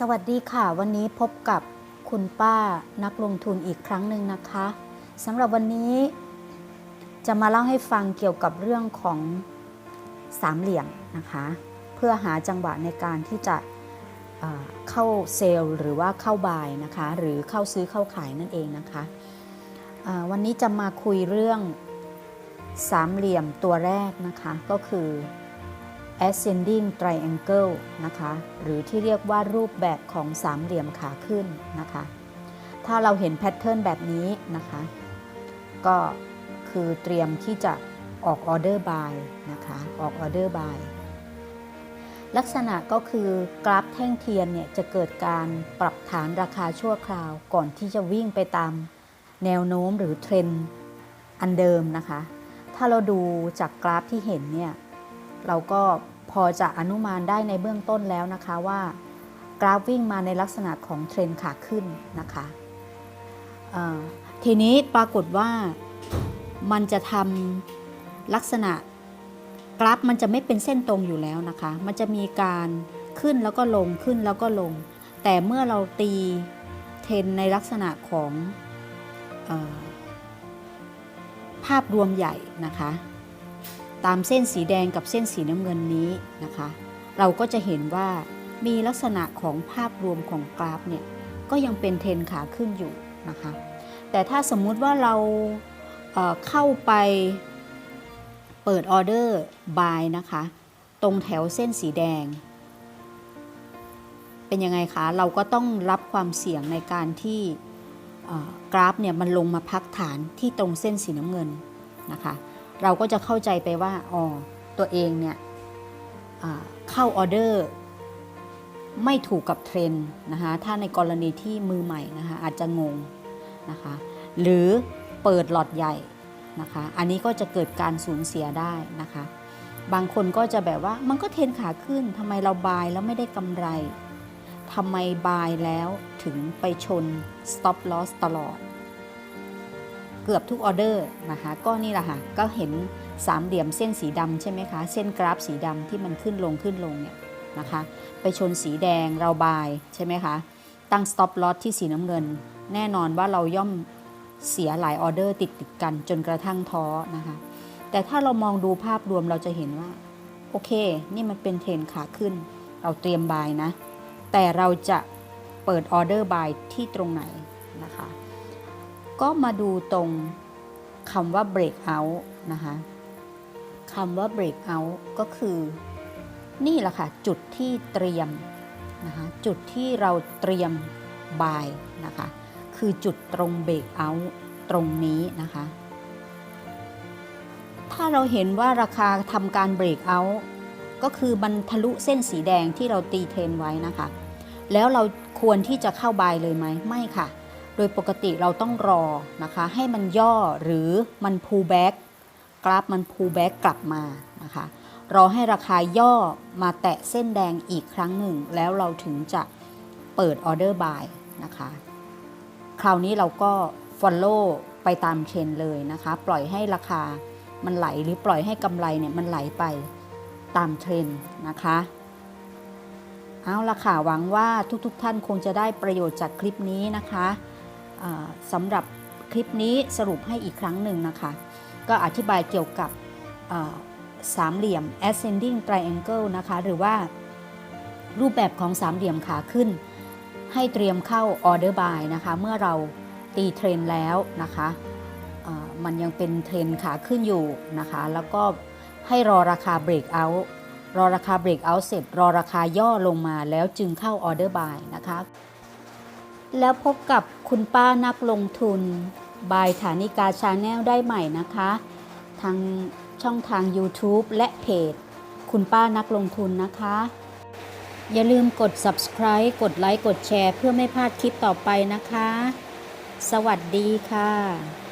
สวัสดีค่ะวันนี้พบกับคุณป้านักลงทุนอีกครั้งหนึ่งนะคะสำหรับวันนี้จะมาเล่าให้ฟังเกี่ยวกับเรื่องของสามเหลี่ยมนะคะ เพื่อหาจังหวะในการที่จะเเข้าเซลล์หรือว่าเข้าบายนะคะ หรือเข้าซื้อเข้าขายนั่นเองนะคะวันนี้จะมาคุยเรื่องสามเหลี่ยมตัวแรกนะคะก็คือ ascending triangle นะคะ หรือที่เรียกว่ารูปแบบของสามเหลี่ยมขาขึ้นนะคะ ถ้าเราเห็นแพทเทิร์นแบบนี้นะคะ ก็คือเตรียมที่จะออกออเดอร์บายนะคะ ออกออเดอร์บายลักษณะก็คือกราฟแท่งเทียนเนี่ยจะเกิดการปรับฐานราคาชั่วคราว ก่อนที่จะวิ่งไปตามแนวโน้มหรือเทรนด์อันเดิมนะคะ ถ้าเราดูจากกราฟที่เห็นเนี่ย เราก็พอจะอนุมานได้ในเบื้องต้นแล้วนะคะว่ากราฟวิ่งมาในลักษณะของเทรนขาขึ้นนะคะทีนี้ปรากฏว่ามันจะทำลักษณะกราฟมันจะไม่เป็นเส้นตรงอยู่แล้วนะคะ มันจะมีการขึ้นแล้วก็ลงขึ้นแล้วก็ลง แต่เมื่อเราตีเทรนในลักษณะของอภาพรวมใหญ่นะคะ ตามเส้นสีแดงกับเส้นสีน้ำเงินนี้นะคะ เราก็จะเห็นว่ามีลักษณะของภาพรวมของกราฟเนี่ยก็ยังเป็นเทรนขาขึ้นอยู่นะคะ แต่ถ้าสมมุติว่าเราเเข้าไปเปิดออเดอร์บายนะคะ ตรงแถวเส้นสีแดง เป็นยังไงคะ เราก็ต้องรับความเสี่ยงในการที่กราฟเนี่ยมันลงมาพักฐานที่ตรงเส้นสีน้ำเงินนะคะ เราก็จะเข้าใจไปว่าอ๋อตัวเองเนี่ยเข้าออเดอร์ไม่ถูกกับเทรนด์นะคะถ้าในกรณีที่มือใหม่นะคะอาจจะงงนะคะหรือเปิดหลอดใหญ่นะคะอันนี้ก็จะเกิดการสูญเสียได้นะคะบางคนก็จะแบบว่ามันก็เทรนขาขึ้นทำไมเราบายแล้วไม่ได้กำไรทำไมบายแล้วถึงไปชน stop loss ตลอด เกือบทุกออเดอร์นะคะก็นี่แหละค่ะก็เห็นสามเหลี่ยมเส้นสีดำใช่ไหมคะเส้นกราฟสีดำที่มันขึ้นลงขึ้นลงเนี่ยนะคะไปชนสีแดงเราบายใช่ไหมคะตั้ง stop loss ที่สีน้ำเงิน แน่นอนว่าเราย่อมเสียหลายออเดอร์ติดติดกันจนกระทั่งท้อนะคะแต่ถ้าเรามองดูภาพรวมเราจะเห็นว่าโอเค นี่มันเป็นเทรนขาขึ้น เราเตรียมบายนะ แต่เราจะเปิดออเดอร์บายที่ตรงไหน ก็มาดูตรงคำว่า break out นะคะคำว่า break out ก็คือ นี่แหละค่ะ จุดที่เตรียมนะคะจุดที่เราเตรียม buy นะคะคือจุดตรง break out ตรงนี้นะคะ ถ้าเราเห็นว่าราคาทำการ break out ก็คือมันทะลุเส้นสีแดงที่เราตีเทนไว้นะคะ แล้วเราควรที่จะเข้าบายเลยไหมไม่ค่ะ โดยปกติเราต้องรอนะคะให้มันย่อหรือมัน pull back กราฟมัน pull back กลับมานะคะรอให้ราคาย่อมาแตะเส้นแดงอีกครั้งหนึ่ง แล้วเราถึงจะเปิดออเดอร์บายนะคะคราวนี้เราก็ follow ไปตามเทรนเลยนะคะ ปล่อยให้ราคามันไหลหรือปล่อยให้กำไรเนี่ยมันไหลไปตามเทรนนะคะเอาละค่ะหวังว่าทุกๆทท่านคงจะได้ประโยชน์จากคลิปนี้นะคะ สำหรับคลิปนี้สรุปให้อีกครั้งหนึ่งนะคะ ก็อธิบายเกี่ยวกับสามเหลี่ยม ascending triangle นะคะ หรือว่ารูปแบบของสามเหลี่ยมขาขึ้น ให้เตรียมเข้า order buy นะคะ เมื่อเราตีเทรนแล้วนะคะมันยังเป็นเทรนขาขึ้นอยู่นะคะ แล้วก็ให้รอราคา break out รอราคา break out เสร็จ รอราคาย่อลงมาแล้วจึงเข้า order buy นะคะ แล้วพบกับคุณป้านักลงทุน บายฐานิกาชาแนลได้ใหม่นะคะ ทางช่องทาง YouTube และเพจ คุณป้านักลงทุนนะคะ อย่าลืมกด subscribe กดไลค์ กดแชร์ เพื่อไม่พลาดคลิปต่อไปนะคะ สวัสดีค่ะ